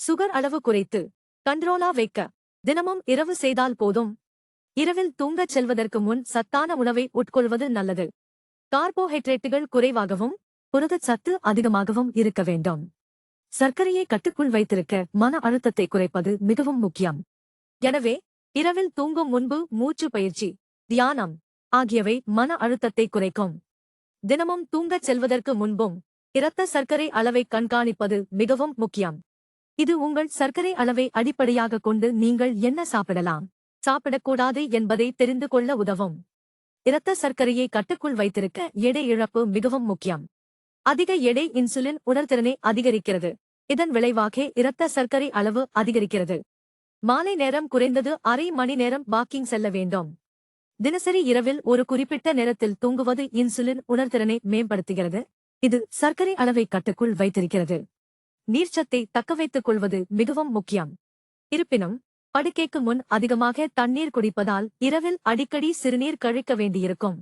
Sugar அளவு குறைத்து கண்ட்ரோலா வைக்க தினமும் இரவு செய்தால் போதும். இரவில் தூங்கச் செல்வதற்கு முன் சத்தான உணவை உட்கொள்வது நல்லது. கார்போஹைட்ரேட்டுகள் குறைவாகவும் புரதச் சத்து அதிகமாகவும் இருக்க வேண்டும். சர்க்கரையை கட்டுக்குள் வைத்திருக்க மன அழுத்தத்தை குறைப்பது மிகவும் முக்கியம். எனவே இரவில் தூங்கும் முன்பு மூச்சு பயிற்சி தியானம் ஆகியவை மன அழுத்தத்தை குறைக்கும். தினமும் தூங்கச் செல்வதற்கு முன்பும் இரத்த சர்க்கரை அளவை கண்காணிப்பது மிகவும் முக்கியம். இது உங்கள் சர்க்கரை அளவை அடிப்படையாகக் கொண்டு நீங்கள் என்ன சாப்பிடலாம்? சாப்பிடக்கூடாது என்பதை தெரிந்து கொள்ள உதவும். இரத்த சர்க்கரையை கட்டுக்குள் வைத்திருக்க எடை இழப்பு மிகவும் முக்கியம். அதிக எடை இன்சுலின் உணர்திறனை அதிகரிக்கிறது. இதன் விளைவாக இரத்த சர்க்கரை அளவு அதிகரிக்கிறது. மாலை நேரம் குறைந்தது அரை மணி நேரம் வாக்கிங் செல்ல வேண்டும். தினசரி இரவில் ஒரு குறிப்பிட்ட நேரத்தில் தூங்குவது இன்சுலின் உணர்திறனை மேம்படுத்துகிறது. இது சர்க்கரை அளவை கட்டுக்குள் வைத்திருக்கிறது. நீர்ச்சத்தை தக்கவைத்துக் கொள்வது மிகவும் முக்கியம். இருப்பினும் படுக்கைக்கு முன் அதிகமாக தண்ணீர் குடிப்பதால் இரவில் அடிக்கடி சிறுநீர் கழிக்க வேண்டியிருக்கும்.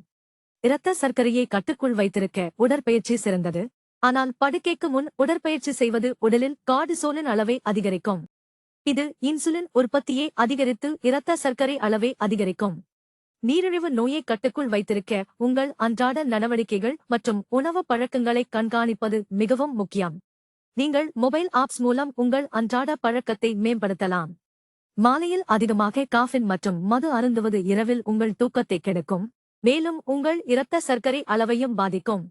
இரத்த சர்க்கரையை கட்டுக்குள் வைத்திருக்க உடற்பயிற்சி சிறந்தது. ஆனால் படுக்கைக்கு முன் உடற்பயிற்சி செய்வது உடலில் கார்டிசோலின் அளவை அதிகரிக்கும். இது இன்சுலின் உற்பத்தியை அதிகரித்து இரத்த சர்க்கரை அளவை அதிகரிக்கும். நீரிழிவு நோயை கட்டுக்குள் வைத்திருக்க உங்கள் அன்றாட நடவடிக்கைகள் மற்றும் உணவு பழக்கங்களை கண்காணிப்பது மிகவும் முக்கியம். நீங்கள் மொபைல் ஆப்ஸ் மூலம் உங்கள் அன்றாட பழக்கத்தை மேம்படுத்தலாம். மாலையில் அதிகமாக காஃபின் மற்றும் மது அருந்துவது இரவில் உங்கள் தூக்கத்தை கெடுக்கும். மேலும் உங்கள் இரத்த சர்க்கரை அளவையும் பாதிக்கும்.